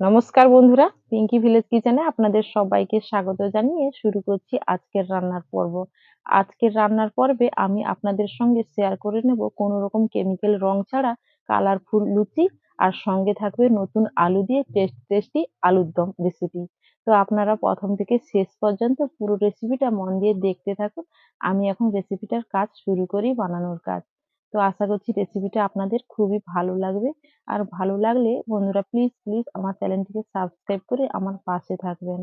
নমস্কার বন্ধুরা পিঙ্কি ভিলেজ কিচেনে আপনাদের সবাইকে স্বাগত জানিয়ে শুরু করছি আজকের রান্নার পর্ব। আজকের রান্নার পর্বে আমি আপনাদের সঙ্গে শেয়ার করে নেব কোনো রকম কেমিক্যাল রং ছাড়া কালারফুল লুচি আর সঙ্গে থাকবে নতুন আলু দিয়ে টেস্ট টেস্টি আলুর দম রেসিপি তো আপনারা প্রথম থেকে শেষ পর্যন্ত পুরো রেসিপিটা মন দিয়ে দেখতে থাকুন। আমি এখন রেসিপিটার কাজ শুরু করি বানানোর কাজ। তো আশা করছি রেসিপিটা আপনাদের খুবই ভালো লাগবে। আর ভালো লাগলে বন্ধুরা প্লিজ প্লিজ আমার চ্যানেলটিকে সাবস্ক্রাইব করে আমার পাশে থাকবেন।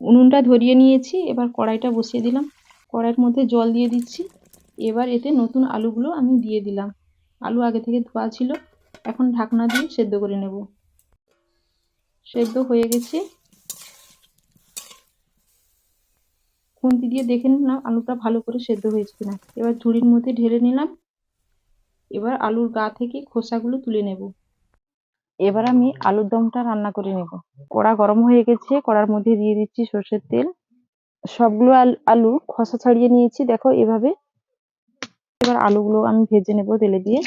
উনুনটা ধরিয়ে নিয়েছি, এবার কড়াইটা বসিয়ে দিলাম। কড়াইয়ের মধ্যে জল দিয়ে দিচ্ছি। এবার এতে নতুন আলুগুলো আমি দিয়ে দিলাম। আলু আগে থেকে ধোয়া ছিল, এখন ঢাকনা দিয়ে সেদ্ধ করে নেব। সেদ্ধ হয়ে গেছে। খুন্তি দিয়ে দেখে নিলাম আলুটা ভালো করে সেদ্ধ হয়েছে কিনা। এবার ঝুড়ির মধ্যে ঢেলে নিলাম। এবার আলুর গা থেকে খোসাগুলো তুলে নেব। এবার আমি আলুর দমটা রান্না করে নেব। কড়া গরম হয়ে গেছে, কড়ার মধ্যে দিয়ে দিচ্ছি সর্ষের তেল। সবগুলো আলু খোসা ছাড়িয়ে নিয়েছি, দেখো এভাবে। এবার আলুগুলো আমি ভেজে নেব তেলে দিয়ে।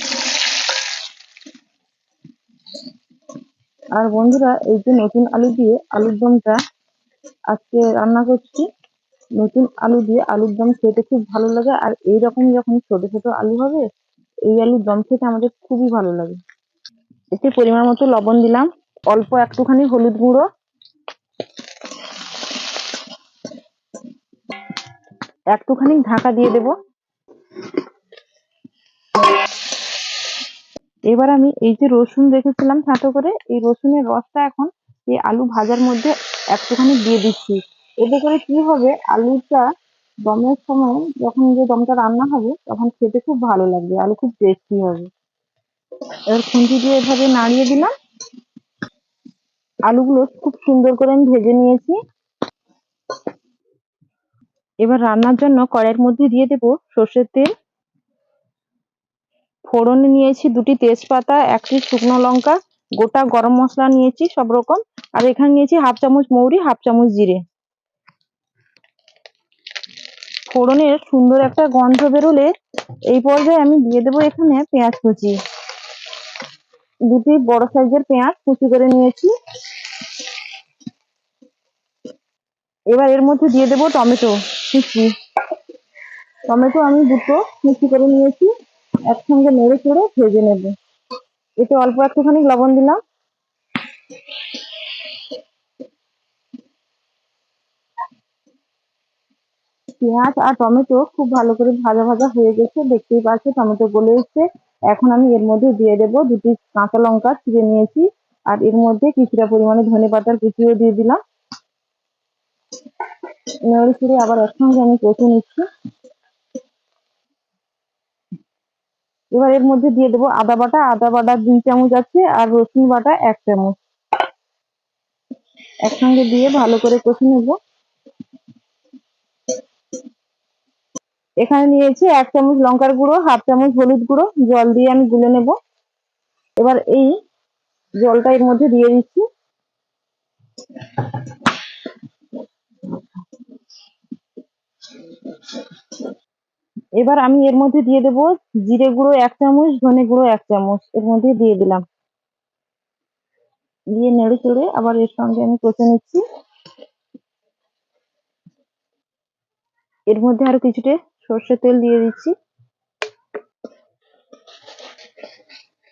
আর বন্ধুরা, এই যে নতুন আলু দিয়ে আলুর দমটা আজকে রান্না করছি। নতুন আলু দিয়ে আলুর দম খেতে খুব ভালো লাগে, আর এইরকম যখন ছোট ছোট আলু হবে, এই আলুর দম খেতে আমাদের খুবই ভালো লাগে। এতে পরিমাণ মতো লবণ দিলাম, অল্প একটুখানি হলুদ গুঁড়ো। একটুখানি ঢাকা দিয়ে দেব। এবার আমি এই যে রসুন রেখেছিলাম ছাঁটো করে, এই রসুনের রসটা এখন এই আলু ভাজার মধ্যে একটুখানি দিয়ে দিচ্ছি। এতে করে কি হবে? আলুটা দমের সময় যখন যে দমটা রান্না হবে, তখন খেতে খুব ভালো লাগবে, আলু খুব টেস্টি হবে। এবার খুন্তি দিয়ে এভাবে নাড়িয়ে দিলাম। আলুগুলো খুব সুন্দর করে আমি ভেজে নিয়েছি। এবার রান্নার জন্য কড়াইয়ের মধ্যে দিয়ে দেব সর্ষের তেল। ফোড়নে নিয়েছি দুটি তেজপাতা, একটি শুকনো লঙ্কা, গোটা গরম মশলা নিয়েছি সব রকম। আর এখানে নিয়েছি হাফ চামচ মৌরি, হাফ চামচ জিরে। ফোড়নের সুন্দর একটা গন্ধ বেরোলে এই পর্যায়ে আমি দিয়ে দেবো এখানে পেঁয়াজ কুচি। দুটি বড় সাইজের পেঁয়াজ কুচি করে নিয়েছি। এবার এর মধ্যে দিয়ে দেবো টমেটো কুচি। টমেটো আমি দুটো কুচি করে নিয়েছি, একসঙ্গে নেড়ে চেড়ে ভেজে নেব। এতে অল্প একটুখানি লবণ দিলাম। পেঁয়াজ আর টমেটো খুব ভালো করে ভাজা ভাজা হয়ে গেছে, দেখতেই পাচ্ছি টমেটো গলে এসছে। এখন আমি এর মধ্যে দিয়ে দেব দুটি কাঁচা লঙ্কা ছিঁড়ে নিয়েছি, আর এর মধ্যে কিছুটা পরিমাণে ধনে পাতার কুচিও দিয়ে দিলাম। নেড়ে ছেড়ে আবার একসঙ্গে আমি কষে নিচ্ছি। এবার এর মধ্যে দিয়ে দেবো আদা বাটা আদা বাটা দুই চামচ আছে আর রসুন বাটা এক চামচ। একসঙ্গে দিয়ে ভালো করে কষে নেব। এখানে নিয়েছি এক চামচ লঙ্কার গুঁড়ো, হাফ চামচ হলুদ গুঁড়ো, জল দিয়ে আমি গুলে নেব। এবার এই জলটা এর মধ্যে দিয়ে দিচ্ছি। এবার আমি এর মধ্যে দিয়ে দেব জিরে গুঁড়ো এক চামচ, ধনে গুঁড়ো এক চামচ, এর মধ্যে দিয়ে দিলাম। দিয়ে নেড়ে চেড়ে আবার এর সঙ্গে আমি কষে নিচ্ছি। এর মধ্যে আরও কিছুটা সর্ষের তেল দিয়ে দিচ্ছি।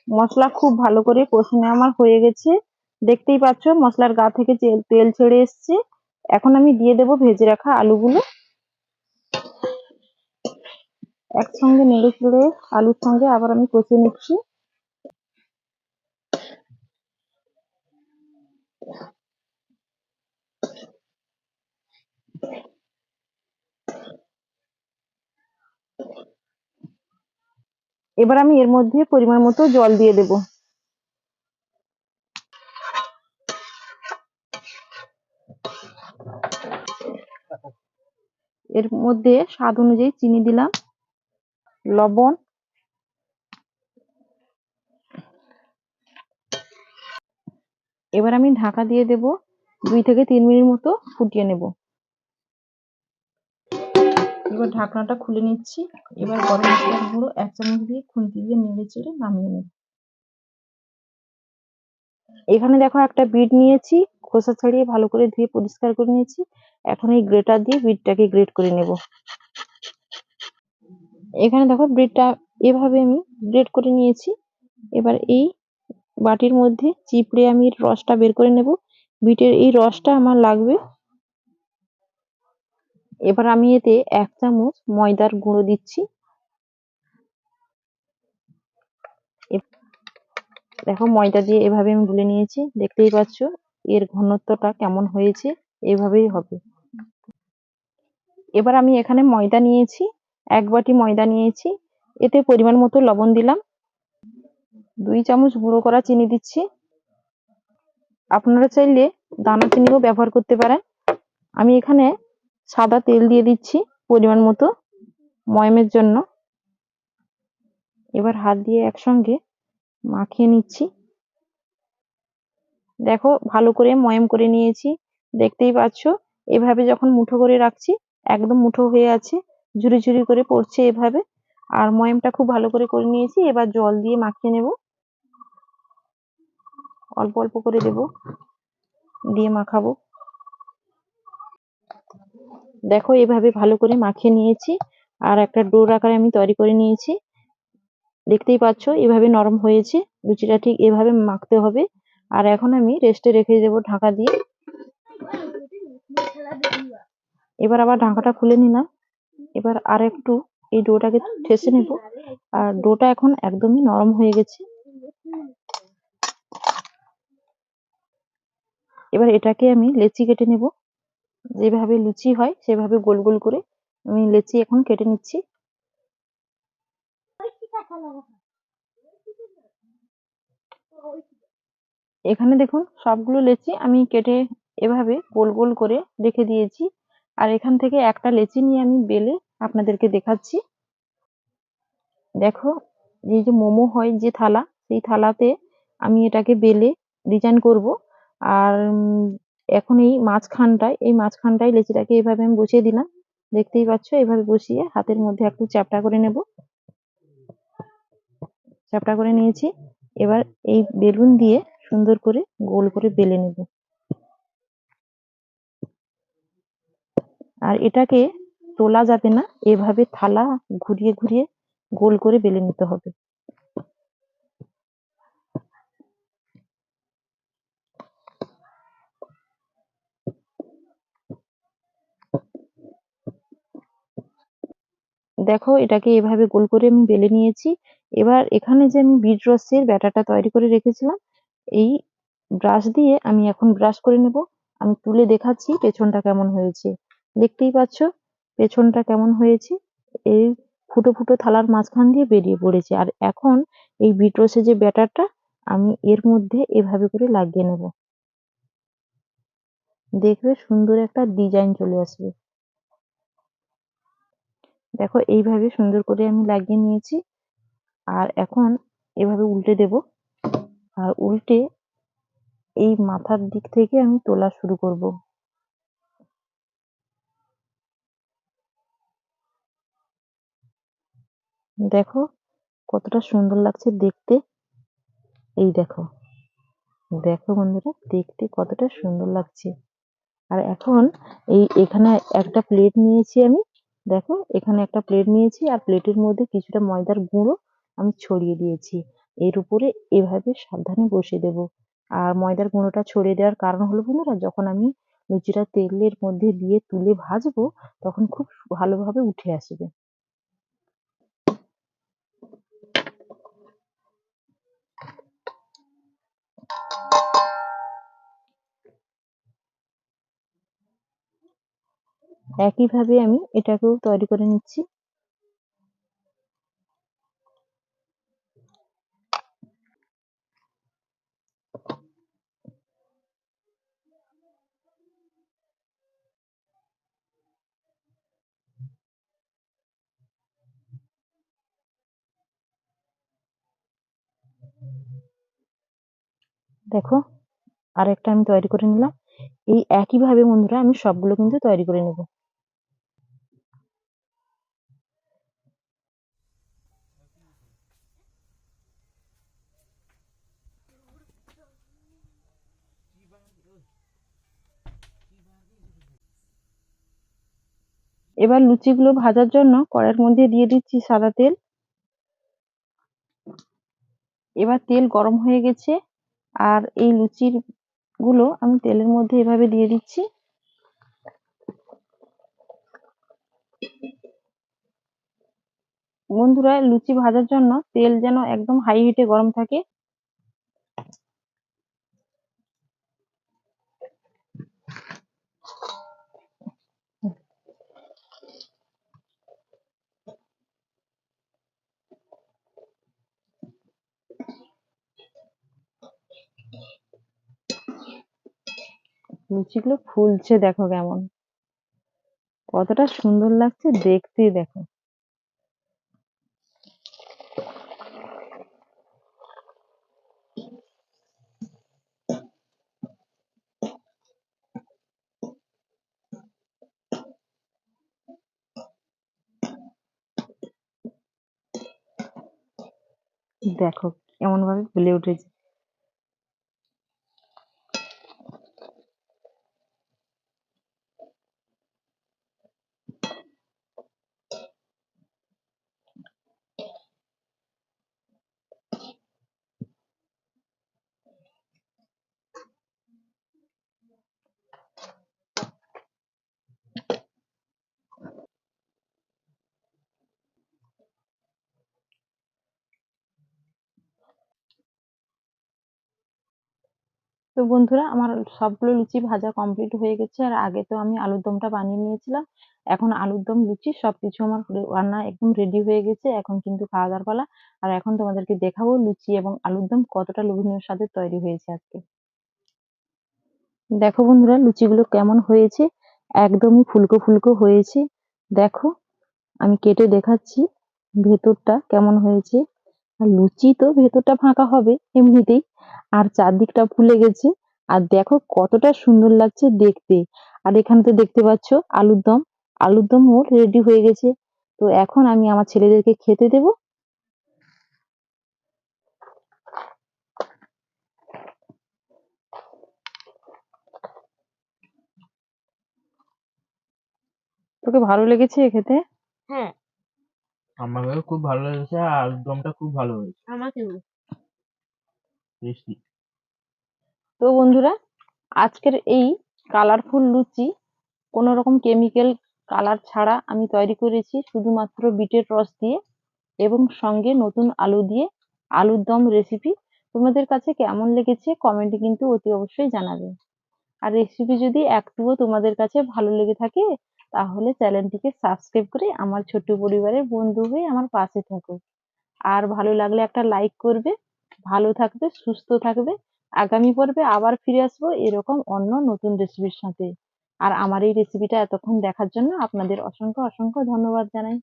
মশলা খুব ভালো করে কষে আমার হয়ে গেছে। দেখতেই পাচ্ছ, মশলার গা থেকে তেল ছেড়ে এসছে। এখন আমি দিয়ে দেব ভেজে রাখা আলুগুলো। একসঙ্গে নেড়ে চেড়ে আলুর সঙ্গে আবার আমি কষে নিচ্ছি। এবার আমি এর মধ্যে পরিমাণ মতো জল দিয়ে দেব। এর মধ্যে স্বাদ অনুযায়ী চিনি দিলাম, লবণ। এবার আমি ঢাকা দিয়ে দেব, দুই থেকে তিন মিনিট মতো ফুটিয়ে নেব। এবার ঢাকনাটা খুলে নিচ্ছি। এবার গরম মশলার গুঁড়ো এক চামচ দিয়ে খুন্তি দিয়ে নেড়ে চেড়ে নামিয়ে নেব। এখানে দেখো একটা বিট নিয়েছি, খোসা ছাড়িয়ে ভালো করে ধুয়ে পরিষ্কার করে নিয়েছি। এখন এই গ্রেটার দিয়ে বিটটাকে গ্রেট করে নেব। এখানে দেখো বিটটা এভাবে আমি গ্রেট করে নিয়েছি। এবার এই বাটির মধ্যে চিপড়ে আমি রসটা বের করে নেব। বিটের এই রসটা আমার লাগবে এবার আমি এতে এক চামচ ময়দার গুঁড়ো দিচ্ছি। দেখো ময়দা দিয়ে এভাবে আমি গুলে নিয়েছি। দেখতেই পাচ্ছ এর ঘনত্বটা কেমন হয়েছে, এভাবেই হবে। এবার আমি এখানে ময়দা নিয়েছি, এক বাটি ময়দা নিয়েছি। এতে পরিমাণ মতো লবণ দিলাম। দুই চামচ গুঁড়ো করা চিনি দিচ্ছি। আপনারা চাইলে দানা চিনিও ব্যবহার করতে পারেন। আমি এখানে সাদা তেল দিয়ে দিচ্ছি পরিমাণ মতো ময়মের জন্য। এবার হাত দিয়ে একসঙ্গে মাখিয়ে নিচ্ছি। দেখো, ভালো করে ময়ম করে নিয়েছি। দেখতেই পাচ্ছ, এভাবে যখন মুঠো করে রাখছি, একদম মুঠো হয়ে আছে, ঝুরি ঝুরি করে পড়ছে এভাবে। আর ময়মটা খুব ভালো করে করে নিয়েছি, এবার জল দিয়ে মাখিয়ে নেব। অল্প অল্প করে দেব, দিয়ে মাখাবো। দেখো, এভাবে ভালো করে মাখিয়ে নিয়েছি আর একটা ডোর আকারে আমি তৈরি করে নিয়েছি। দেখতেই পাচ্ছ, এভাবে নরম হয়েছে লুচিটা ঠিক এভাবে মাখতে হবে। আর এখন আমি রেস্টে রেখে দেবো ঢাকা দিয়ে। এবার আবার ঢাকাটা খুলে নিলাম। এবার আর একটু এই ডোটাকে ঠেসে নেব। আর ডোটা এখন একদমই নরম হয়ে গেছে। এবার এটাকে আমি লেচি কেটে নেব। যেভাবে লুচি হয়, সেভাবে গোল গোল করে আমি লেচি এখন কেটে নিচ্ছি। এখানে দেখুন সবগুলো লেচি আমি কেটে এভাবে গোল গোল করে রেখে দিয়েছি। আর এখান থেকে একটা লেচি নিয়ে আমি বেলে আপনাদেরকে দেখাচ্ছি। দেখো, এই যে মোমো হয় যে থালা, সেই থালাতে আমি এটাকে বেলে ডিজাইন করব। আর এখন এই মাঝখানটায় এই মাঝখানটায় লেচিটাকে এভাবে আমি বসিয়ে দিলাম। দেখতেই পাচ্ছ, এভাবে বসিয়ে হাতের মধ্যে একটু চ্যাপটা করে নেব। চ্যাপটা করে নিয়েছি। এবার এই বেলুন দিয়ে সুন্দর করে গোল করে বেলে নেব। আর এটাকে তোলা যাবে না, এভাবে থালা ঘুরিয়ে ঘুরিয়ে গোল করে বেলে নিতে হবে। দেখো এটাকে এভাবে গোল করে আমি বেলে নিয়েছি। এবার এখানে যে আমি বিট রসের ব্যাটারটা তৈরি করে রেখেছিলাম, এই ব্রাশ দিয়ে আমি এখন ব্রাশ করে নেব। আমি তুলে দেখাচ্ছি পেছনটা কেমন হয়েছে। দেখতেই পাচ্ছ পেছনটা কেমন হয়েছে। এই ফুটো ফুটো থালার মাঝখান দিয়ে বেরিয়ে পড়েছে। আর এখন এই বিট রসের যে ব্যাটারটা আমি এর মধ্যে এভাবে করে লাগিয়ে নেব। দেখবে সুন্দর একটা ডিজাইন চলে আসবে। দেখো এইভাবে সুন্দর করে আমি লাগিয়ে নিয়েছি। আর এখন এভাবে উল্টে দেব। আর উল্টে এই মাথার দিক থেকে আমি তোলা শুরু করব। দেখো কতটা সুন্দর লাগছে দেখতে। এই দেখো। দেখো বন্ধুরা, দেখতে কতটা সুন্দর লাগছে। আর এখন এই এখানে একটা প্লেট নিয়েছি আমি। দেখো, এখানে একটা প্লেট নিয়েছি, আর প্লেটের মধ্যে কিছুটা ময়দার গুঁড়ো আমি ছড়িয়ে দিয়েছি। এর উপরে এভাবে সাবধানে বসিয়ে দেব। আর ময়দার গুঁড়োটা ছড়িয়ে দেওয়ার কারণ হলো, বন্ধুরা, যখন আমি লুচিটা তেলের মধ্যে দিয়ে তুলে ভাজবো, তখন খুব ভালোভাবে উঠে আসবে। একইভাবে আমি এটাকেও তৈরি করে নিচ্ছি। দেখো, আরেকটা আমি তৈরি করে নিলাম। এই একইভাবে বন্ধুরা আমি সবগুলো কিন্তু তৈরি করে নেব। এবার লুচিগুলো ভাজার জন্য কড়াইয়ের মধ্যে দিয়ে দিচ্ছি সাদা তেল। এবার তেল গরম হয়ে গেছে আর এই লুচিরগুলো আমি তেলের মধ্যে এভাবে দিয়ে দিচ্ছি। বন্ধুরা, লুচি ভাজার জন্য তেল যেন একদম হাই হিটে গরম থাকে। লুচিগুলো ফুলছে দেখো কেমন। কতটা সুন্দর লাগছে দেখতে দেখো। দেখো কেমন ভাবে ফুলে উঠেছে। তো বন্ধুরা, আমার সবগুলো লুচি ভাজা কমপ্লিট হয়ে গেছে। আর আগে তো আমি আলুর দমটা বানিয়ে নিয়েছিলাম। এখন আলুর দম, লুচি সবকিছু আমার রান্না একদম রেডি হয়ে গেছে। এখন কিন্তু খাওয়া দাওয়ার পালা। আর এখন তোমাদেরকে দেখাবো লুচি এবং আলুর দম কতটা লোভনীয় স্বাদে তৈরি হয়েছে আজকে। দেখো বন্ধুরা, লুচিগুলো কেমন হয়েছে? একদমই ফুলকো ফুলকো হয়েছে। দেখো, আমি কেটে দেখাচ্ছি। ভেতরটা কেমন হয়েছে? আর লুচি তো ভেতরটা ফাঁকা হবে এমনিতেই। আর চারদিকটা ফুলে গেছে। আর দেখো কতটা সুন্দর লাগছে দেখতে। আর এখানে তো দেখতে পাচ্ছ আলুর দম। আলুর দমও রেডি হয়ে গেছে। তো এখন আমি আমার ছেলেদেরকে খেতে দেব। তোকে ভালো লেগেছে খেতে? হ্যাঁ। আমাকেও খুব ভালো লেগেছে আর আলুর দমটা খুব ভালো হয়েছে। আমাকেও। টেস্টি তো বন্ধুরা আজকের এই কালারফুল লুচি কোনো রকম কেমিক্যাল কালার ছাড়া আমি তৈরি করেছি শুধুমাত্র বিটের রস দিয়ে এবং সঙ্গে নতুন আলু দিয়ে আলুর দম রেসিপি তোমাদের কাছে কেমন লেগেছে কমেন্টে কিন্তু অতি অবশ্যই জানাবে। আর রেসিপি যদি একটুও তোমাদের কাছে ভালো লেগে থাকে তাহলে চ্যানেলটিকে সাবস্ক্রাইব করে আমার ছোট্ট পরিবারের বন্ধু হয়ে আমার পাশে থাকো। আর ভালো লাগলে একটা লাইক করবে, ভালো থাকবে, সুস্থ থাকবে। আগামী পর্বে আবার ফিরে আসব এরকম অন্য নতুন রেসিপির সাথে। আর আমার এই রেসিপিটা এতক্ষণ দেখার জন্য আপনাদের অসংখ্য অসংখ্য ধন্যবাদ জানাই।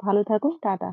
ভালো থাকুন, টাটা।